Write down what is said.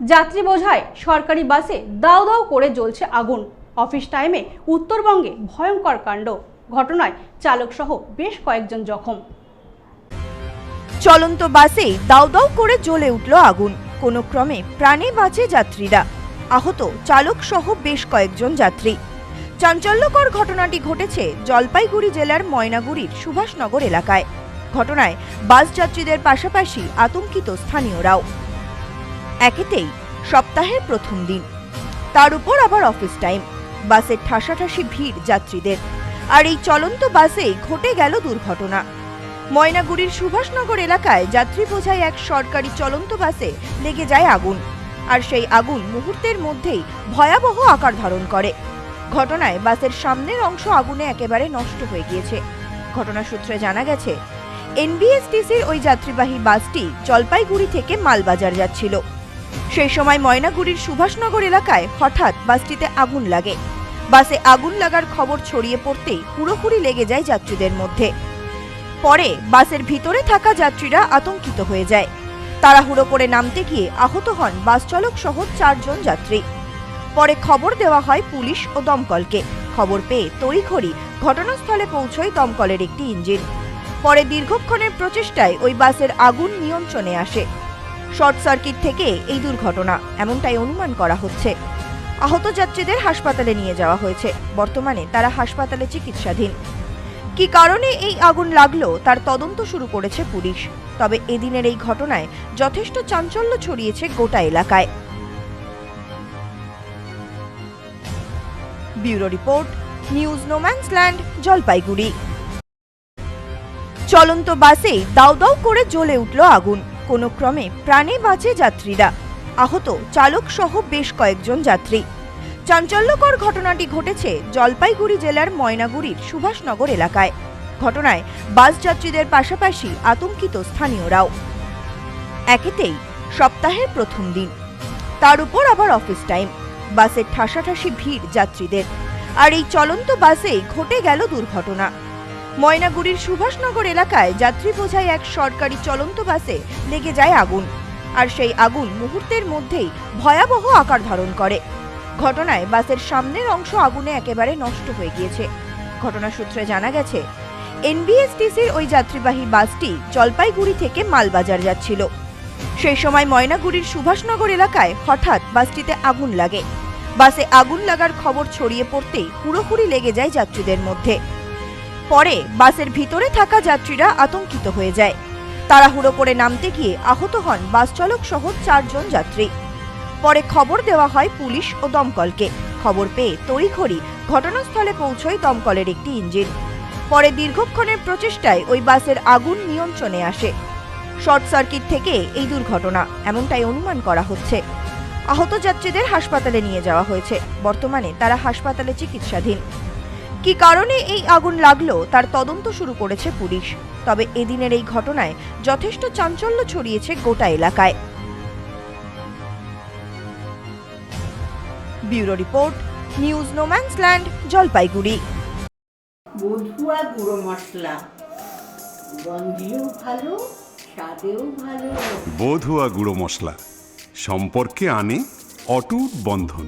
যাত্রী বোঝায়, সরকারি বাসে দাও দাও করে জ্বলছে আগুন। অফিস টাইমে উত্তরবঙ্গে ভয়ঙ্কর কাণ্ড। ঘটনায় চালক সহ বেশ কয়েকজন জখম। চলন্ত বাসে দাউ দাউ করে জ্বলে উঠল আগুন। কোনো ক্রমে প্রাণে বাঁচে যাত্রীরা। আহত চালক সহ বেশ কয়েকজন যাত্রী। চাঞ্চল্যকর ঘটনাটি ঘটেছে জলপাইগুড়ি জেলার ময়নাগুড়ির সুভাষনগর এলাকায়। ঘটনায় বাস যাত্রীদের পাশাপাশি আতঙ্কিত স্থানীয়রাও। একেতেই সপ্তাহের প্রথম দিন। তার উপর আবার অফিস টাইম বাসের ঠাসাঠাসি ভিড় যাত্রীদের। আর এই চলন্ত বাসেই ঘটে গেল দুর্ঘটনা। ময়নাগুড়ির সুভাষনগর এলাকায় যাত্রী বোঝাই এক সরকারি চলন্ত বাসে লেগে যায় আগুন। আর সেই আগুন মুহূর্তের মধ্যেই ভয়াবহ আকার ধারণ করে। ঘটনায় বাসের সামনের অংশ আগুনে একেবারে নষ্ট হয়ে গিয়েছে। ঘটনা সূত্রে জানা গেছে, এনবিএসটিসির ওই যাত্রীবাহী বাসটি জলপাইগুড়ি থেকে মালবাজার যাচ্ছিল। সেই সময় ময়নাগুড়ির সুভাষনগর এলাকায় হঠাৎ বাসটিতে আগুন লাগে। বাসে আগুন লাগার খবর ছড়িয়ে পড়তেই পুরোপুরি লেগে যায় যাত্রীদের মধ্যে। পরে বাসের ভিতরে থাকা যাত্রীরা আতঙ্কিত হয়ে যায়। তাড়াহুড়ো করে নামতে গিয়ে আহত হন বাস চালক সহ চারজন যাত্রী। পরে খবর দেওয়া হয় পুলিশ ও দমকলকে। খবর পেয়ে তড়িঘড়ি ঘটনাস্থলে পৌঁছয় দমকলের একটি ইঞ্জিন। পরে দীর্ঘক্ষণের প্রচেষ্টায় ওই বাসের আগুন নিয়ন্ত্রণে আসে। শর্ট সার্কিট থেকে এই দুর্ঘটনা, এমনটাই অনুমান করা হচ্ছে। আহত যাত্রীদের হাসপাতালে নিয়ে যাওয়া হয়েছে। বর্তমানে তারা হাসপাতালে চিকিৎসাধীন। কি কারণে এই আগুন লাগল, তার তদন্ত শুরু করেছে পুলিশ। তবে এদিনের এই ঘটনায় যথেষ্ট চাঞ্চল্য ছড়িয়েছে গোটা এলাকায়। Bureau report, news no man's land Jalpaiguri. চলন্ত বাসে দাউ দাউ করে জ্বলে উঠল আগুন। কোনো ক্রমে প্রাণে বাঁচে যাত্রীরা। আহত চালক সহ বেশ কয়েকজন যাত্রী। চাঞ্চল্যকর ঘটনাটি ঘটেছে জলপাইগুড়ি জেলার ময়নাগুড়ির সুভাষনগর এলাকায়। ঘটনায় বাস যাত্রীদের পাশাপাশি আতঙ্কিত স্থানীয়রাও। একেতেই সপ্তাহের প্রথম দিন। তার উপর আবার অফিস টাইম। বাসের ঠাসাঠাসি ভিড় যাত্রীদের। আর এই চলন্ত বাসেই ঘটে গেল দুর্ঘটনা। ময়নাগুড়ির সুভাষনগর এলাকায় যাত্রী বোঝাই এক সরকারি চলন্ত বাসে লেগে যায় আগুন। আর সেই আগুন মুহূর্তের মধ্যেই ভয়াবহ আকার ধারণ করে। ঘটনায় বাসের সামনের অংশ আগুনে একেবারে নষ্ট হয়ে গিয়েছে। ঘটনা সূত্রে জানা গেছে, এনবিএসটিসির ওই যাত্রীবাহী বাসটি জলপাইগুড়ি থেকে মালবাজার যাচ্ছিল। সেই সময় ময়নাগুড়ির সুভাষনগর এলাকায় হঠাৎ বাসটিতে আগুন লাগে। বাসে আগুন লাগার খবর ছড়িয়ে পড়তেই পুরোপুরি লেগে যায় যাত্রীদের মধ্যে। পরে বাসের ভিতরে থাকা যাত্রীরা আতঙ্কিত হয়ে যায়। তাড়াহুড়ো করে নামতে গিয়ে আহত হন বাস চালক সহ চারজন যাত্রী। পরে খবর দেওয়া হয় পুলিশ ও দমকলকে। খবর পেয়ে তড়িঘড়ি ঘটনাস্থলে পৌঁছয় দমকলের একটি ইঞ্জিন। পরে দীর্ঘক্ষণের প্রচেষ্টায় ওই বাসের আগুন নিয়ন্ত্রণে আসে। শর্ট সার্কিট থেকে এই দুর্ঘটনা, এমনটাই অনুমান করা হচ্ছে। আহত যাত্রীদের হাসপাতালে নিয়ে যাওয়া হয়েছে। বর্তমানে তারা হাসপাতালে চিকিৎসাধীন। কি কারণে এই আগুন লাগল তার তদন্ত শুরু করেছে পুলিশ। তবে এদিনের এই ঘটনায় যথেষ্ট চাঞ্চল্য ছড়িয়েছে গোটা এলাকায়। Bureau report news no man's land Jalpaiguri. বধুয়া গুঁড়ো মশলা। গন্ধেও ভালো স্বাদেও ভালো। বধুয়া গুঁড়ো মশলা। সম্পর্কে আনে অটুট বন্ধন।